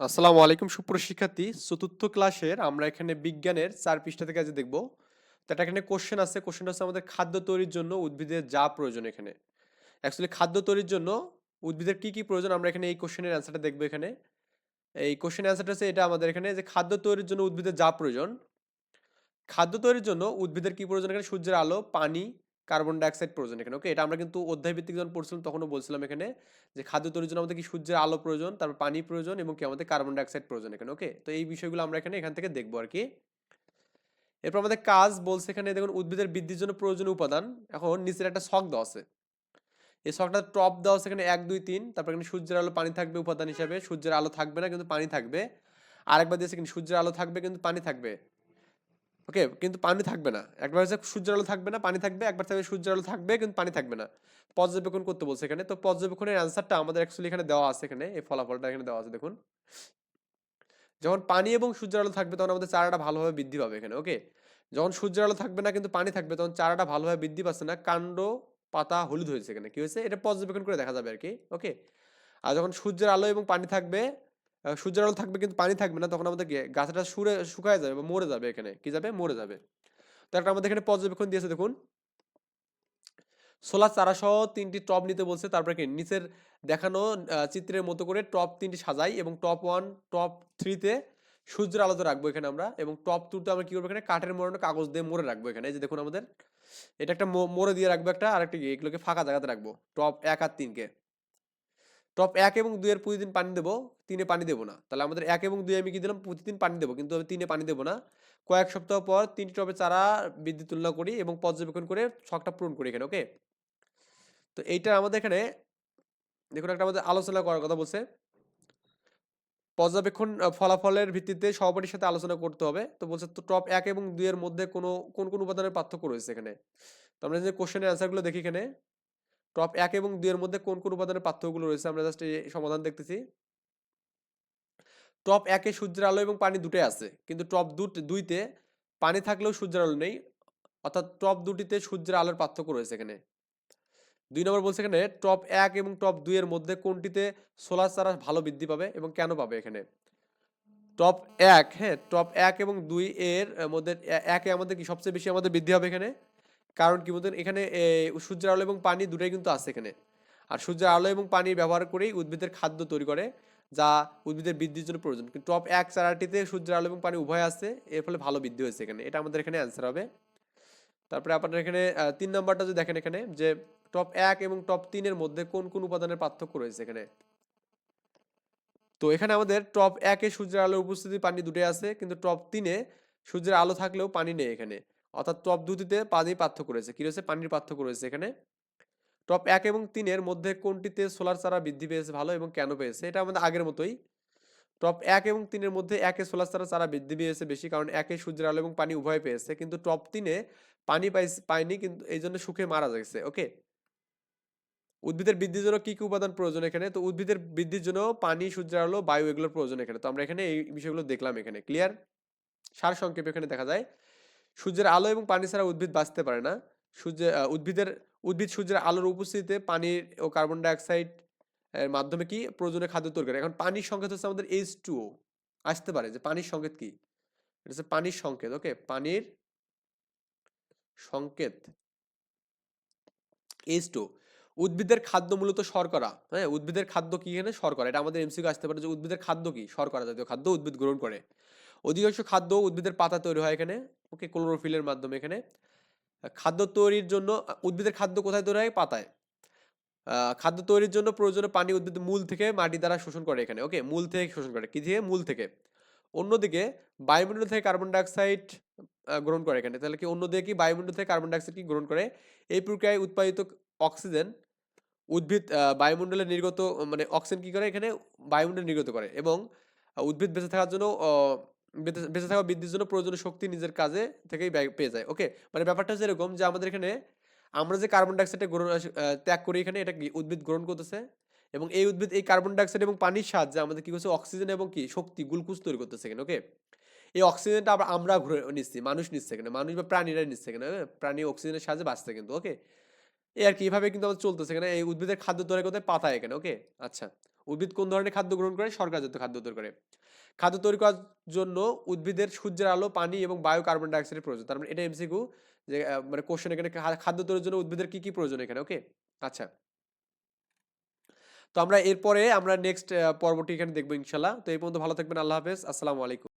আসসালামু আলাইকুম, সুপ্রিয় শিক্ষার্থী। চতুর্থ ক্লাসের আমরা এখানে বিজ্ঞানের চার পৃষ্ঠা থেকে আজ দেখব। তো এটা এখানে কোশ্চেন আছে। কোশ্চেনটা হচ্ছে আমাদের খাদ্য তৈরির জন্য উদ্ভিদের যা প্রয়োজন এখানে। অ্যাকচুয়ালি খাদ্য তৈরির জন্য উদ্ভিদের কি কি প্রয়োজন আমরা এখানে এই কোশ্চেনের অ্যান্সারটা দেখব এখানে। এই কোশ্চেনের অ্যান্সারটা হচ্ছে এটা আমাদের এখানে যে খাদ্য তৈরির জন্য উদ্ভিদের যা প্রয়োজন। খাদ্য তৈরির জন্য উদ্ভিদের কি প্রয়োজন এখানে? সূর্যের আলো, পানি কার্বন ডাইঅক্সাইড প্রয়োজন এখানে ওকে এটা আমরা কিন্তু অধ্যায় ভিত্তিক যখন পড়ছিলাম, তখনও বলছিলাম এখানে যে খাদ্য তৈরির জন্য আমাদের কি সূর্যের আলো প্রয়োজন, তারপর পানি প্রয়োজন এবং কি আমাদের কার্বন ডাইঅক্সাইড প্রয়োজন এখানে ওকে তো এই বিষয়গুলো আমরা এখানে এখান থেকে দেখব আর কি। এরপর আমাদের কাজ বলছে এখানে, দেখুন, উদ্ভিদের বৃদ্ধির জন্য প্রয়োজনীয় উপাদান। এখন নিচের একটা শখ দেওয়া আছে। এই শখটা টপ দেওয়া আছে এখানে এক, দুই, তিন, তারপর এখানে সূর্যের আলো পানি থাকবে উপাদান হিসাবে। সূর্যের আলো থাকবে না, কিন্তু পানি থাকবে। আরেকবার দিয়েছে কিন্তু সূর্যের আলো থাকবে, কিন্তু পানি থাকবে। ওকে, কিন্তু পানি থাকবে না। একবার হচ্ছে সূর্যের আলো থাকবে না, পানি থাকবে, একবার থাকবে সূর্যের আলো থাকবে, কিন্তু পানি থাকবে না। পর্যবেক্ষণ করতে বলছে এখানে। তো পর্যবেক্ষণের অ্যান্সারটা আমাদের অ্যাকচুয়ালি এখানে দেওয়া আছে এখানে, এই ফলাফলটা এখানে দেওয়া আছে, দেখুন। যখন পানি এবং সূর্যের আলো থাকবে, তখন আমাদের চারাটা ভালোভাবে বৃদ্ধি পাবে এখানে, ওকে? যখন সূর্যের আলো থাকবে না, কিন্তু পানি থাকবে, তখন চারাটা ভালোভাবে বৃদ্ধি পাচ্ছে না, কাণ্ড পাতা হলুদ হয়েছে এখানে। কি হয়েছে? এটা পর্যবেক্ষণ করে দেখা যাবে আর কি, ওকে? আর যখন সূর্যের আলো এবং পানি থাকবে সূর্যের আলো থাকবে কিন্তু পানি থাকবে না, তখন আমাদের গাছটা সুরে, শুকায় যাবে বা মরে যাবে এখানে। কি যাবে? মরে যাবে। তো একটা আমাদের এখানে পর্যবেক্ষণ দিয়েছে, দেখুন। সোলার চারা সহ তিনটি টপ নিতে বলছে, তারপরে কি? নিচের দেখানো চিত্রের মতো করে টপ তিনটি সাজাই এবং টপ ওয়ান টপ থ্রিতে সূর্যের আলোতে রাখব এখানে আমরা এবং টপ টুতে আমরা কি করব এখানে? কাঠের মোড়ানো কাগজ দিয়ে মোড়ে রাখব এখানে। এই যে দেখুন আমাদের, এটা একটা মোড়ে দিয়ে রাখব একটা আর একটা এগুলোকে ফাঁকা জায়গাতে রাখব। টপ এক আর তিনকে। টপ এক এবং দুইয়ের প্রতিদিন পানি দেবো, তিনে পানি দেবো না। তাহলে আমাদের এক এবং দুই আমি কি দিলাম? প্রতিদিন পানি দেবো, কিন্তু আমি তিনে পানি দেবো না। কয়েক সপ্তাহ পর তিনটি টবে চারা বৃদ্ধি তুলনা করি এবং পর্যবেক্ষণ করে ছকটা পূরণ করি এখানে, ওকে? তো এইটা আমাদের এখানে, দেখুন একটা আমাদের আলোচনা করার কথা বলছে। পর্যবেক্ষণ ফলাফলের ভিত্তিতে সহপাঠীর সাথে আলোচনা করতে হবে। তো বলছে তো টপ এক এবং দুই এর মধ্যে কোনো, কোন কোন উপাদানের পার্থক্য রয়েছে এখানে? তো আমরা যে কোশ্চেনের অ্যান্সারগুলো দেখি এখানে টপ এক এবং দুই এর মধ্যে কোন কোন উপাদানের পার্থক্যগুলো রয়েছে? আমরা জাস্ট এই সমাধান দেখতেছি। টপ একে সূর্যের আলো এবং পানি দুটোই আছে, কিন্তু টপ দুইতে পানি থাকলেও সূর্যের আলো নেই, অর্থাৎ টপ দুটিতে সূর্যের আলোর পার্থক্য রয়েছে এখানে। দুই নম্বর বলছে এখানে টপ এক এবং টপ দুই এর মধ্যে কোনটিতে সোলার চারা ভালো বৃদ্ধি পাবে এবং কেন পাবে এখানে? টপ এক হ্যাঁ টপ এক এবং দুই এর মধ্যে একে আমাদের কি সবচেয়ে বেশি আমাদের বৃদ্ধি হবে এখানে? কারণ কি বলতেন, এখানে সূর্যের আলো এবং পানি দুটাই কিন্তু আছে এখানে। আর সূর্যের আলো এবং পানি ব্যবহার করেই উদ্ভিদের খাদ্য তৈরি করে, যা উদ্ভিদের বৃদ্ধির জন্য প্রয়োজন। কিন্তু টপ এক চারাটিতে সূর্যের আলো এবং পানি উভয় আছে, এর ফলে ভালো বৃদ্ধি হয়েছে এখানে। এটা আমাদের এখানে অ্যান্সার হবে। তারপরে আপনার এখানে তিন নম্বরটা যদি দেখেন এখানে, যে টপ এক এবং টপ তিনের মধ্যে কোন কোন উপাদানের পার্থক্য রয়েছে এখানে? তো এখানে আমাদের টপ একে সূর্যের আলোর উপস্থিতি পানি দুটোই আছে, কিন্তু টপ তিনে সূর্যের আলো থাকলেও পানি নেই এখানে। অর্থাৎ টপ দুটিতে পানির পার্থক্য রয়েছে। কি রয়েছে? পানির পার্থক্য রয়েছে এখানে। টপ এক এবং তিনের মধ্যে কোনটিতে সোলার চারা বৃদ্ধি পেয়েছে ভালো এবং কেন পেয়েছে? এটা আমাদের আগের মতোই। টপ এক এবং তিনের মধ্যে একে সোলার চারা চারা বৃদ্ধি পেয়েছে বেশি কারণ একে সূর্যের আলো এবং পানি উভয় পেয়েছে। কিন্তু টপ তিনে পানি পাইছে পায়নি কিন্তু এই জন্য সুখে মারা গেছে, ওকে? উদ্ভিদের বৃদ্ধির জন্য কি কি উপাদান প্রয়োজন এখানে? তো উদ্ভিদের বৃদ্ধির জন্য পানি, সূর্যের আলো, বায়ু এগুলোর প্রয়োজন এখানে। তো আমরা এখানে এই বিষয়গুলো দেখলাম এখানে। ক্লিয়ার সার সংক্ষেপে এখানে দেখা যায় সূর্যের আলো এবং পানি ছাড়া উদ্ভিদ বাঁচতে পারে না। সূর্যের আহ, উদ্ভিদের উদ্ভিদ সূর্যের আলোর উপস্থিতিতে পানির ও কার্বন ডাইঅক্সাইড এর মাধ্যমে কি প্রয়োজনীয় খাদ্য তৈরি করে? এখন পানির সংকেত হচ্ছে আমাদের এইচ টু আসতে পারে যে পানির সংকেত কি? এটা হচ্ছে পানির সংকেত ওকে পানির সংকেত এইচ টু উদ্ভিদের খাদ্য মূলত শর্করা হ্যাঁ? উদ্ভিদের খাদ্য কি এখানে? শর্করা। এটা আমাদের এমসিকিউ আসতে পারে যে উদ্ভিদের খাদ্য কি? শর্করা জাতীয় খাদ্য উদ্ভিদ গ্রহণ করে। অধিকাংশ খাদ্য উদ্ভিদের পাতা তৈরি হয় এখানে, ওকে, ক্লোরোফিলের মাধ্যমে এখানে। খাদ্য তৈরির জন্য উদ্ভিদের খাদ্য কোথায় তৈরি হয়? পাতায়। খাদ্য তৈরির জন্য প্রয়োজনীয় পানি উদ্ভিদ মূল থেকে মাটি দ্বারা শোষণ করে এখানে, ওকে, মূল থেকে শোষণ করে। কি থেকে মূল থেকে। অন্যদিকে বায়ুমণ্ডল থেকে কার্বন ডাইঅক্সাইড গ্রহণ করে এখানে। তাহলে কি অন্যদিকে কি বায়ুমণ্ডল থেকে কার্বন ডাইঅক্সাইড কি গ্রহণ করে? এই প্রক্রিয়ায় উৎপাদিত অক্সিজেন উদ্ভিদ বায়ুমণ্ডলে নির্গত মানে অক্সিজেন কি করে এখানে? বায়ুমণ্ডলে নির্গত করে এবং উদ্ভিদ বেঁচে থাকার জন্য বেঁচে- থাকা বৃদ্ধির জন্য প্রয়োজনীয় শক্তি নিজের কাজে থেকেই পেয়ে যায়। ওকে মানে ব্যাপারটা হচ্ছে এরকম যে আমাদের এখানে আমরা যে কার্বন ডাইঅক্সাইডটা গ্রহণ ত্যাগ করি এখানে, এটা কি উদ্ভিদ গ্রহণ করতেছে? এবং এই উদ্ভিদ, এই কার্বন ডাইঅক্সাইড এবং পানির সাহায্যে আমাদের কি করছে অক্সিজেন এবং কি? শক্তি গ্লুকোজ তৈরি করতেছে এখানে ওকে এই অক্সিজেনটা আমরা ঘুরে নিচ্ছি, মানুষ নিচ্ছে এখানে, মানুষ বা প্রাণীরা নিচ্ছে এখানে হ্যাঁ? প্রাণী অক্সিজেনের সাহায্যে বাঁচছে কিন্তু ওকে এই আর কি, এভাবে কিন্তু আমাদের চলতেছে। এখানে এই উদ্ভিদের খাদ্য তৈরি করতে পাতা এখানে, ওকে? আচ্ছা। উদ্ভিদ কোন ধরনের খাদ্য গ্রহণ করে? শর্করাজাত খাদ্য তৈরি করে। খাদ্য তৈরি করার জন্য উদ্ভিদের সূর্যের আলো, পানি এবং বায়ু কার্বন ডাইঅক্সাইডের প্রয়োজন। তার মানে এটা এমসিকিউ যে মানে কোশ্চেন এখানে খাদ্য তৈরির জন্য উদ্ভিদের কি কি প্রয়োজন এখানে, ওকে? আচ্ছা। তো আমরা এরপরে আমরা নেক্সট পর্বটি এখানে দেখব ইনশাল্লাহ। তো এই পর্যন্ত ভালো থাকবেন, আল্লাহ হাফেজ। আসসালামু আলাইকুম।